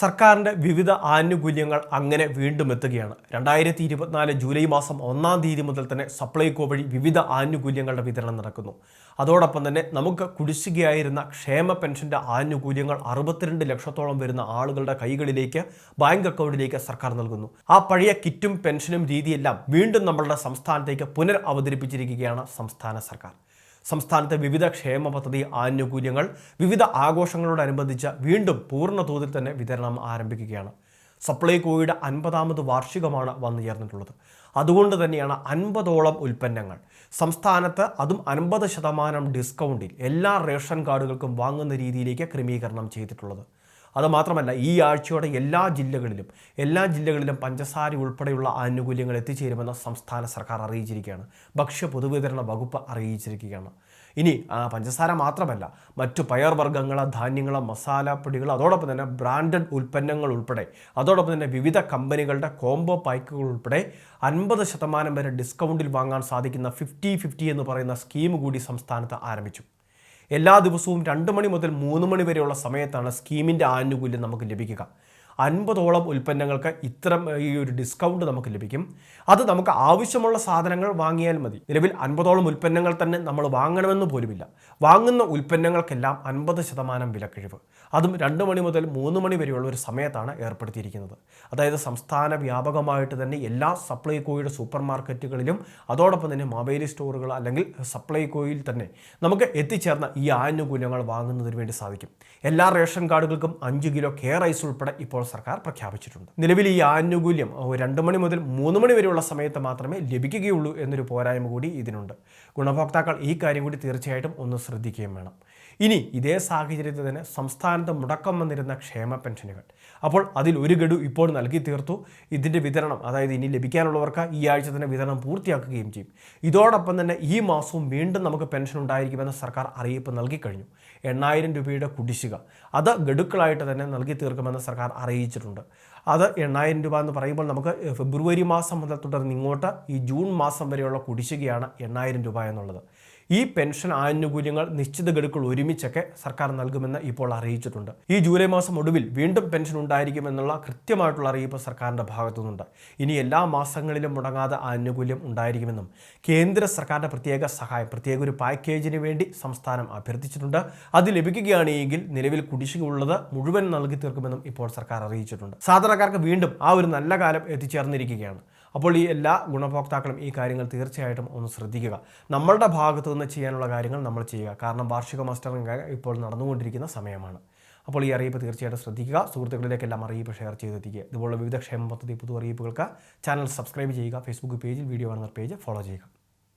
സർക്കാരിന്റെ വിവിധ ആനുകൂല്യങ്ങൾ അങ്ങനെ വീണ്ടും എത്തുകയാണ്. രണ്ടായിരത്തി ഇരുപത്തിനാല് ജൂലൈ മാസം ഒന്നാം തീയതി മുതൽ തന്നെ സപ്ലൈകോ വഴി വിവിധ ആനുകൂല്യങ്ങളുടെ വിതരണം നടക്കുന്നു. അതോടൊപ്പം തന്നെ നമുക്ക് കുടിശ്ശികയായിരുന്ന ക്ഷേമ പെൻഷന്റെ ആനുകൂല്യങ്ങൾ അറുപത്തിരണ്ട് ലക്ഷത്തോളം വരുന്ന ആളുകളുടെ കൈകളിലേക്ക് ബാങ്ക് അക്കൗണ്ടിലേക്ക് സർക്കാർ നൽകുന്നു. ആ പഴയ കിറ്റും പെൻഷനും രീതിയെല്ലാം വീണ്ടും നമ്മളുടെ സംസ്ഥാനത്തേക്ക് പുനർ അവതരിപ്പിച്ചിരിക്കുകയാണ് സംസ്ഥാന സർക്കാർ. സംസ്ഥാനത്തെ വിവിധ ക്ഷേമ പദ്ധതി ആനുകൂല്യങ്ങൾ വിവിധ ആഘോഷങ്ങളോടനുബന്ധിച്ച് വീണ്ടും പൂർണ തോതിൽ തന്നെ വിതരണം ആരംഭിക്കുകയാണ്. സപ്ലൈകോയുടെ അൻപതാമത് വാർഷികമാണ് വന്നു ചേർന്നിട്ടുള്ളത്. അതുകൊണ്ട് തന്നെയാണ് അൻപതോളം ഉൽപ്പന്നങ്ങൾ. സംസ്ഥാനത്ത് അതും അൻപത് ശതമാനം ഡിസ്കൗണ്ടിൽ എല്ലാ റേഷൻ കാർഡുകൾക്കും വാങ്ങുന്ന രീതിയിലേക്ക് ക്രമീകരണം ചെയ്തിട്ടുള്ളത്. അതുമാത്രമല്ല ഈ ആഴ്ചയോടെ എല്ലാ ജില്ലകളിലും എല്ലാ ജില്ലകളിലും പഞ്ചസാര ഉൾപ്പെടെയുള്ള ആനുകൂല്യങ്ങൾ എത്തിച്ചേരുമെന്ന് സംസ്ഥാന സർക്കാർ അറിയിച്ചിരിക്കുകയാണ്. ഭക്ഷ്യ പൊതുവിതരണ വകുപ്പ് അറിയിച്ചിരിക്കുകയാണ്. ഇനി പഞ്ചസാര മാത്രമല്ല മറ്റു പയർവർഗങ്ങൾ ധാന്യങ്ങൾ മസാലപ്പൊടികൾ അതോടൊപ്പം തന്നെ ബ്രാൻഡഡ് ഉൽപ്പന്നങ്ങൾ ഉൾപ്പെടെ അതോടൊപ്പം തന്നെ വിവിധ കമ്പനികളുടെ കോംബോ പാക്കുകൾ ഉൾപ്പെടെ അൻപത് ശതമാനം വരെ ഡിസ്കൗണ്ടിൽ വാങ്ങാൻ സാധിക്കുന്ന ഫിഫ്റ്റി ഫിഫ്റ്റി എന്ന് പറയുന്ന സ്കീം കൂടി സംസ്ഥാനത്ത് ആരംഭിച്ചു. എല്ലാ ദിവസവും രണ്ട് മണി മുതൽ മൂന്ന് മണി വരെയുള്ള സമയത്താണ് സ്കീമിന്റെ ആനുകൂല്യം നമുക്ക് ലഭിക്കുക. അൻപതോളം ഉൽപ്പന്നങ്ങൾക്ക് ഇത്തരം ഈ ഒരു ഡിസ്കൗണ്ട് നമുക്ക് ലഭിക്കും. അത് നമുക്ക് ആവശ്യമുള്ള സാധനങ്ങൾ വാങ്ങിയാൽ മതി. നിലവിൽ അൻപതോളം ഉൽപ്പന്നങ്ങൾ തന്നെ നമ്മൾ വാങ്ങണമെന്ന് പോലുമില്ല. വാങ്ങുന്ന ഉൽപ്പന്നങ്ങൾക്കെല്ലാം അൻപത് ശതമാനം വിലക്കിഴിവ്. അതും രണ്ട് മണി മുതൽ മൂന്ന് മണി വരെയുള്ള ഒരു സമയത്താണ് ഏർപ്പെടുത്തിയിരിക്കുന്നത്. അതായത് സംസ്ഥാന വ്യാപകമായിട്ട് തന്നെ എല്ലാ സപ്ലൈകോയുടെ സൂപ്പർ മാർക്കറ്റുകളിലും അതോടൊപ്പം തന്നെ മൊബൈൽ സ്റ്റോറുകൾ അല്ലെങ്കിൽ സപ്ലൈകോയിൽ തന്നെ നമുക്ക് എത്തിച്ചേർന്ന ഈ ആനുകൂല്യങ്ങൾ വാങ്ങുന്നതിന് വേണ്ടി സാധിക്കും. എല്ലാ റേഷൻ കാർഡുകൾക്കും അഞ്ച് കിലോ കെയർ റൈസ് ഉൾപ്പെടെ ഇപ്പോൾ സർക്കാർ പ്രഖ്യാപിച്ചിട്ടുണ്ട്. നിലവിൽ ഈ ആനുകൂല്യം രണ്ട് മണി മുതൽ മൂന്ന് മണി വരെയുള്ള സമയത്ത് മാത്രമേ ലഭിക്കുകയുള്ളൂ എന്നൊരു പോരായ്മ കൂടി ഇതിനുണ്ട്. ഗുണഭോക്താക്കൾ ഈ കാര്യം കൂടി തീർച്ചയായിട്ടും ഒന്ന് ശ്രദ്ധിക്കുകയും വേണം. ഇനി ഇതേ സാഹചര്യത്തിൽ തന്നെ സംസ്ഥാനത്ത് മുടക്കം വന്നിരുന്ന ക്ഷേമ പെൻഷനുകൾ. അപ്പോൾ അതിൽ ഒരു ഗഡു ഇപ്പോൾ നൽകി തീർത്തു. ഇതിന്റെ വിതരണം അതായത് ഇനി ലഭിക്കാനുള്ളവർക്ക് ഈ ആഴ്ച തന്നെ വിതരണം പൂർത്തിയാക്കുകയും ചെയ്യും. ഇതോടൊപ്പം തന്നെ ഈ മാസവും വീണ്ടും നമുക്ക് പെൻഷൻ ഉണ്ടായിരിക്കുമെന്ന് സർക്കാർ അറിയിപ്പ് നൽകിക്കഴിഞ്ഞു എണ്ണായിരം രൂപയുടെ കുടിശ്ശിക. അത് ഗഡുക്കളായിട്ട് തന്നെ നൽകി തീർക്കുമെന്ന് സർക്കാർ അറിയിച്ചിട്ടുണ്ട്. അത് എണ്ണായിരം രൂപ എന്ന് പറയുമ്പോൾ നമുക്ക് ഫെബ്രുവരി മാസം മുതൽ തുടർന്ന് ഇങ്ങോട്ട് ഈ ജൂൺ മാസം വരെയുള്ള കുടിശ്ശികയാണ് എണ്ണായിരം രൂപ എന്നുള്ളത്. ഈ പെൻഷൻ ആനുകൂല്യങ്ങൾ നിശ്ചിത ഗഡുക്കൾ ഒരുമിച്ചൊക്കെ സർക്കാർ നൽകുമെന്ന് ഇപ്പോൾ അറിയിച്ചിട്ടുണ്ട്. ഈ ജൂലൈ മാസം ഒടുവിൽ വീണ്ടും പെൻഷൻ ഉണ്ടായിരിക്കുമെന്നുള്ള കൃത്യമായിട്ടുള്ള അറിയിപ്പ് സർക്കാരിന്റെ ഭാഗത്തുനിന്നുണ്ട്. ഇനി എല്ലാ മാസങ്ങളിലും മുടങ്ങാതെ ആനുകൂല്യം ഉണ്ടായിരിക്കുമെന്നും കേന്ദ്ര സർക്കാരിന്റെ പ്രത്യേക സഹായം പ്രത്യേക ഒരു പാക്കേജിന് വേണ്ടി സംസ്ഥാനം അഭ്യർത്ഥിച്ചിട്ടുണ്ട്. അത് ലഭിക്കുകയാണെങ്കിൽ നിലവിൽ കുടിശ്ശികയുള്ളത് മുഴുവൻ നൽകി തീർക്കുമെന്നും ഇപ്പോൾ സർക്കാർ അറിയിച്ചിട്ടുണ്ട്. സാധാരണക്കാർക്ക് വീണ്ടും ആ ഒരു നല്ല കാലം എത്തിച്ചേർന്നിരിക്കുകയാണ്. അപ്പോൾ ഈ എല്ലാ ഗുണഭോക്താക്കളും ഈ കാര്യങ്ങൾ തീർച്ചയായിട്ടും ഒന്ന് ശ്രദ്ധിക്കുക. നമ്മളുടെ ഭാഗത്തു നിന്ന് ചെയ്യാനുള്ള കാര്യങ്ങൾ നമ്മൾ ചെയ്യുക. കാരണം വാർഷിക മസ്റ്ററിംഗ് ഇപ്പോൾ നടന്നുകൊണ്ടിരിക്കുന്ന സമയമാണ്. അപ്പോൾ ഈ അറിയിപ്പ് തീർച്ചയായിട്ടും ശ്രദ്ധിക്കുക. സുഹൃത്തുക്കളിലേക്കെല്ലാം അറിയിപ്പ് ഷെയർ ചെയ്തെത്തിക്കുക. ഇതുപോലുള്ള വിവിധ ക്ഷേമ പദ്ധതി പുതു അറിയിപ്പുകൾക്ക് ചാനൽ സബ്സ്ക്രൈബ് ചെയ്യുക. ഫേസ്ബുക്ക് പേജിൽ വീഡിയോ കാണുന്ന പേജ് ഫോളോ ചെയ്യുക.